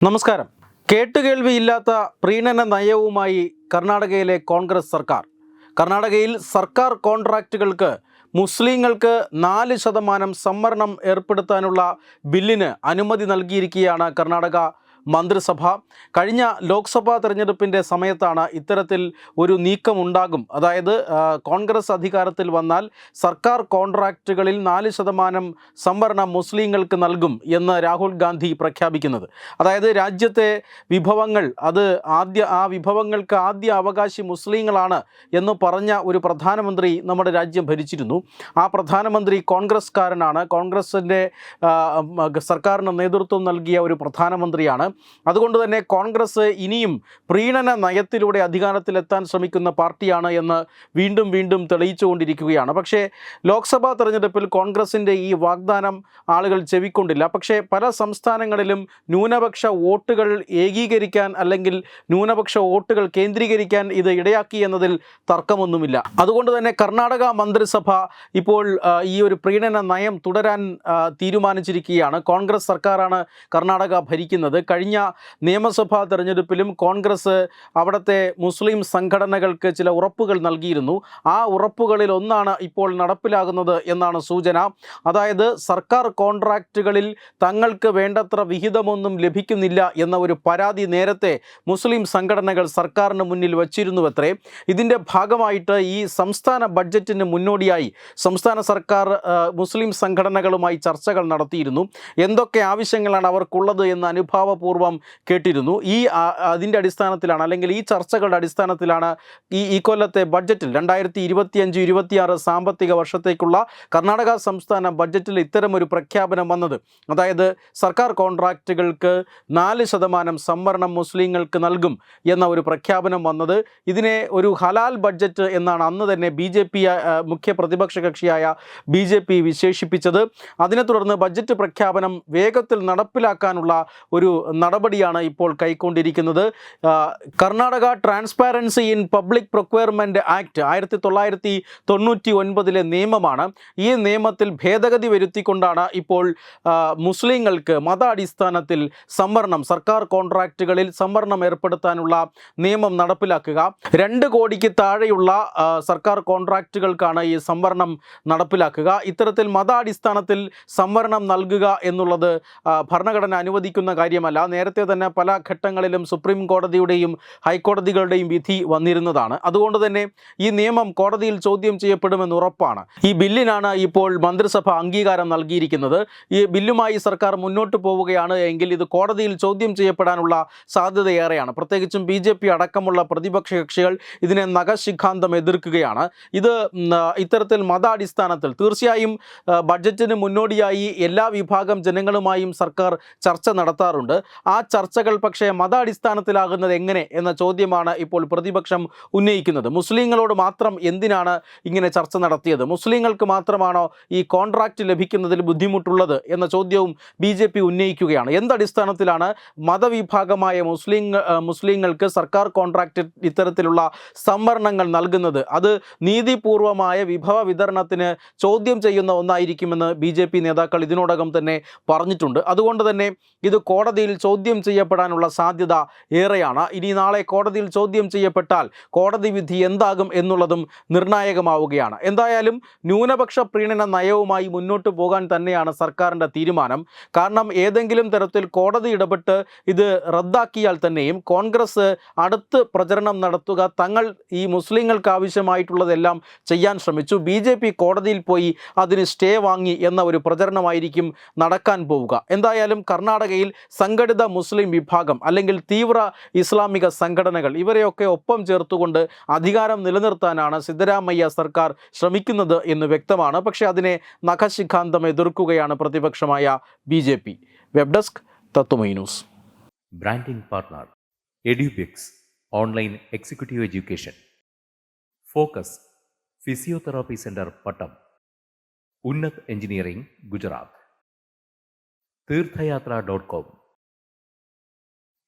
നമസ്കാരം. കേട്ടുകേൾവിയില്ലാത്ത പ്രീണന നയവുമായി കർണാടകയിലെ കോൺഗ്രസ് സർക്കാർ. കർണാടകയിൽ സർക്കാർ കോൺട്രാക്റ്റുകൾക്ക് മുസ്ലിങ്ങൾക്ക് നാല് ശതമാനം സംവരണം ഏർപ്പെടുത്താനുള്ള ബില്ലിന് അനുമതി നൽകിയിരിക്കുകയാണ് കർണാടക മന്ത്രിസഭ. കഴിഞ്ഞ ലോക്സഭാ തെരഞ്ഞെടുപ്പിന്റെ സമയത്താണ് ഇത്തരത്തിൽ ഒരു നീക്കം ഉണ്ടാകും അതായത് കോൺഗ്രസ് അധികാരത്തിൽ വന്നാൽ സർക്കാർ കോൺട്രാക്റ്റുകളിൽ നാല് ശതമാനം സംവരണം മുസ്ലിങ്ങൾക്ക് നൽകും എന്ന് രാഹുൽ ഗാന്ധി പ്രഖ്യാപിക്കുന്നത്. അതായത് രാജ്യത്തെ വിഭവങ്ങൾ അത് ആദ്യ ആ വിഭവങ്ങൾക്ക് ആദ്യ അവകാശി മുസ്ലിങ്ങളാണ് എന്ന് പറഞ്ഞ ഒരു പ്രധാനമന്ത്രി നമ്മുടെ രാജ്യം ഭരിച്ചിരുന്നു. ആ പ്രധാനമന്ത്രി കോൺഗ്രസ്കാരനാണ് കോൺഗ്രസിന്റെ സർക്കാരിന് നേതൃത്വം നൽകിയ ഒരു പ്രധാനമന്ത്രിയാണ്. അതുകൊണ്ട് തന്നെ കോൺഗ്രസ് ഇനിയും പ്രീണന നയത്തിലൂടെ അധികാരത്തിലെത്താൻ ശ്രമിക്കുന്ന പാർട്ടിയാണ് എന്ന് വീണ്ടും വീണ്ടും തെളിയിച്ചുകൊണ്ടിരിക്കുകയാണ്. പക്ഷേ ലോക്സഭാ തെരഞ്ഞെടുപ്പിൽ കോൺഗ്രസിന്റെ ഈ വാഗ്ദാനം ആളുകൾ ചെവിക്കൊണ്ടില്ല. പക്ഷേ പല സംസ്ഥാനങ്ങളിലും ന്യൂനപക്ഷ വോട്ടുകൾ ഏകീകരിക്കാൻ അല്ലെങ്കിൽ ന്യൂനപക്ഷ വോട്ടുകൾ കേന്ദ്രീകരിക്കാൻ ഇത് ഇടയാക്കി എന്നതിൽ തർക്കമൊന്നുമില്ല. അതുകൊണ്ട് തന്നെ കർണാടക മന്ത്രിസഭ ഇപ്പോൾ ഈ ഒരു പ്രീണന നയം തുടരാൻ തീരുമാനിച്ചിരിക്കുകയാണ്. കോൺഗ്രസ് സർക്കാരാണ് കർണാടക ഭരിക്കുന്നത്. കഴിഞ്ഞ നിയമസഭാ തെരഞ്ഞെടുപ്പിലും കോൺഗ്രസ് അവിടുത്തെ മുസ്ലിം സംഘടനകൾക്ക് ചില ഉറപ്പുകൾ നൽകിയിരുന്നു. ആ ഉറപ്പുകളിൽ ഒന്നാണ് ഇപ്പോൾ നടപ്പിലാകുന്നത് എന്നാണ് സൂചന. അതായത് സർക്കാർ കോൺട്രാക്റ്റുകളിൽ തങ്ങൾക്ക് വേണ്ടത്ര വിഹിതമൊന്നും ലഭിക്കുന്നില്ല എന്ന ഒരു പരാതി നേരത്തെ മുസ്ലിം സംഘടനകൾ സർക്കാരിന് മുന്നിൽ വച്ചിരുന്നുവത്രേ. ഇതിന്റെ ഭാഗമായിട്ട് ഈ സംസ്ഥാന ബഡ്ജറ്റിന് മുന്നോടിയായി സംസ്ഥാന സർക്കാർ മുസ്ലിം സംഘടനകളുമായി ചർച്ചകൾ നടത്തിയിരുന്നു. എന്തൊക്കെ ആവശ്യങ്ങളാണ് അവർക്കുള്ളത് എന്ന് അനുഭാവപൂർവം കേട്ടിരുന്നു. ഈ അതിന്റെ അടിസ്ഥാനത്തിലാണ് അല്ലെങ്കിൽ ഈ ചർച്ചകളുടെ അടിസ്ഥാനത്തിലാണ് ഈ ഈ കൊല്ലത്തെ ബഡ്ജറ്റിൽ രണ്ടായിരത്തി ഇരുപത്തിയഞ്ച് ഇരുപത്തിയാറ് സാമ്പത്തിക വർഷത്തേക്കുള്ള കർണാടക സംസ്ഥാന ബഡ്ജറ്റിൽ ഇത്തരമൊരു പ്രഖ്യാപനം വന്നത്. അതായത് സർക്കാർ കോൺട്രാക്റ്റുകൾക്ക് നാല് ശതമാനം സംവരണം മുസ്ലിങ്ങൾക്ക് നൽകും എന്ന ഒരു പ്രഖ്യാപനം വന്നത്. ഇതിനെ ഒരു ഹലാൽ ബഡ്ജറ്റ് എന്നാണ് അന്ന് തന്നെ ബി ജെ പി മുഖ്യ പ്രതിപക്ഷ കക്ഷിയായ ബി ജെ പി വിശേഷിപ്പിച്ചത്. അതിനെ തുടർന്ന് ബഡ്ജറ്റ് പ്രഖ്യാപനം വേഗത്തിൽ നടപ്പിലാക്കാനുള്ള ഒരു നടപടിയാണ് ഇപ്പോൾ കൈക്കൊണ്ടിരിക്കുന്നത്. Karnataka transparency in public procurement act ആയിരത്തി തൊള്ളായിരത്തി തൊണ്ണൂറ്റി ഒൻപതിലെ നിയമമാണ്. ഈ നിയമത്തിൽ ഭേദഗതി വരുത്തിക്കൊണ്ടാണ് ഇപ്പോൾ മുസ്ലിങ്ങൾക്ക് മത അടിസ്ഥാനത്തിൽ സംവരണം സർക്കാർ കോൺട്രാക്റ്റുകളിൽ സംവരണം ഏർപ്പെടുത്താനുള്ള നിയമം നടപ്പിലാക്കുക. രണ്ട് കോടിക്ക് താഴെയുള്ള സർക്കാർ കോൺട്രാക്റ്റുകൾക്കാണ് ഈ സംവരണം നടപ്പിലാക്കുക. ഇത്തരത്തിൽ മതാടിസ്ഥാനത്തിൽ സംവരണം നൽകുക എന്നുള്ളത് ഭരണഘടന അനുവദിക്കുന്ന കാര്യമല്ല. നേരത്തെ തന്നെ പല ഘട്ടങ്ങളിലും സുപ്രീം കോടതിയുടെയും ഹൈക്കോടതികളുടെയും വിധി വന്നിരുന്നതാണ്. അതുകൊണ്ട് തന്നെ ഈ നിയമം കോടതിയിൽ ചോദ്യം ചെയ്യപ്പെടുമെന്ന് ഉറപ്പാണ്. ഈ ബില്ലിനാണ് ഇപ്പോൾ മന്ത്രിസഭ അംഗീകാരം നൽകിയിരിക്കുന്നത്. ഈ ബില്ലുമായി സർക്കാർ മുന്നോട്ട് പോവുകയാണ് എങ്കിൽ ഇത് കോടതിയിൽ ചോദ്യം ചെയ്യപ്പെടാനുള്ള സാധ്യത ഏറെയാണ് പ്രത്യേകിച്ചും ബി അടക്കമുള്ള പ്രതിപക്ഷ കക്ഷികൾ ഇതിനെ നഖശിഖാന്തം എതിർക്കുകയാണ്. ഇത് ഇത്തരത്തിൽ മതാടിസ്ഥാനത്തിൽ തീർച്ചയായും ബഡ്ജറ്റിന് മുന്നോടിയായി എല്ലാ വിഭാഗം ജനങ്ങളുമായും സർക്കാർ ചർച്ച നടത്താറുണ്ട്. ആ ചർച്ചകൾ പക്ഷേ മതാടിസ്ഥാനത്തിലാകുന്നത് എങ്ങനെ എന്ന ചോദ്യമാണ് ഇപ്പോൾ പ്രതിപക്ഷം ഉന്നയിക്കുന്നത്. മുസ്ലിങ്ങളോട് മാത്രം എന്തിനാണ് ഇങ്ങനെ ചർച്ച നടത്തിയത്? മുസ്ലിങ്ങൾക്ക് മാത്രമാണോ ഈ കോൺട്രാക്റ്റ് ലഭിക്കുന്നതിൽ ബുദ്ധിമുട്ടുള്ളത് എന്ന ചോദ്യവും ബി ജെ പി ഉന്നയിക്കുകയാണ്. എന്തടിസ്ഥാനത്തിലാണ് മതവിഭാഗമായ മുസ്ലിം മുസ്ലിങ്ങൾക്ക് സർക്കാർ കോൺട്രാക്റ്റ് ഇത്തരത്തിലുള്ള സംവരണങ്ങൾ നൽകുന്നത്? അത് നീതിപൂർവമായ വിഭവ വിതരണത്തിന് ചോദ്യം ചെയ്യുന്ന ഒന്നായിരിക്കുമെന്ന് ബി നേതാക്കൾ ഇതിനോടകം തന്നെ പറഞ്ഞിട്ടുണ്ട്. അതുകൊണ്ട് തന്നെ ഇത് കോടതിയിൽ ചോദ്യം ചെയ്യപ്പെടാനുള്ള സാധ്യത ഏറെയാണ്. ഇനി നാളെ കോടതിയിൽ ചോദ്യം ചെയ്യപ്പെട്ടാൽ കോടതി വിധി എന്താകും എന്നുള്ളതും നിർണായകമാവുകയാണ്. എന്തായാലും ന്യൂനപക്ഷ പ്രീണന നയവുമായി മുന്നോട്ട് പോകാൻ തന്നെയാണ് സർക്കാരിന്റെ തീരുമാനം. കാരണം ഏതെങ്കിലും തരത്തിൽ കോടതി ഇടപെട്ട് ഇത് റദ്ദാക്കിയാൽ തന്നെയും കോൺഗ്രസ് അടുത്ത് പ്രചരണം നടത്തുക തങ്ങൾ ഈ മുസ്ലിങ്ങൾക്ക് ആവശ്യമായിട്ടുള്ളതെല്ലാം ചെയ്യാൻ ശ്രമിച്ചു. ബി കോടതിയിൽ പോയി അതിന് സ്റ്റേ വാങ്ങി എന്ന ഒരു പ്രചരണമായിരിക്കും നടക്കാൻ പോവുക. എന്തായാലും കർണാടകയിൽ സംഘടിത മുസ്ലിം വിഭാഗം അല്ലെങ്കിൽ തീവ്ര ഇസ്ലാമിക സംഘടനകൾ ഇവരെയൊക്കെ ഒപ്പം ചേർത്തുകൊണ്ട് അധികാരം നിലനിർത്താനാണ് സിദ്ധരാമയ്യ സർക്കാർ ശ്രമിക്കുന്നത് എന്ന് വ്യക്തമാണ്. പക്ഷേ അതിനെ നഖശിഖാന്തം എതിർക്കുകയാണ് പ്രതിപക്ഷമായ B J P. Web desk Tattvamayi branding partner Edubix online executive education. Focus physiotherapy centre Pattom. Unnat engineering Gujarat. Theerthayathra dot com.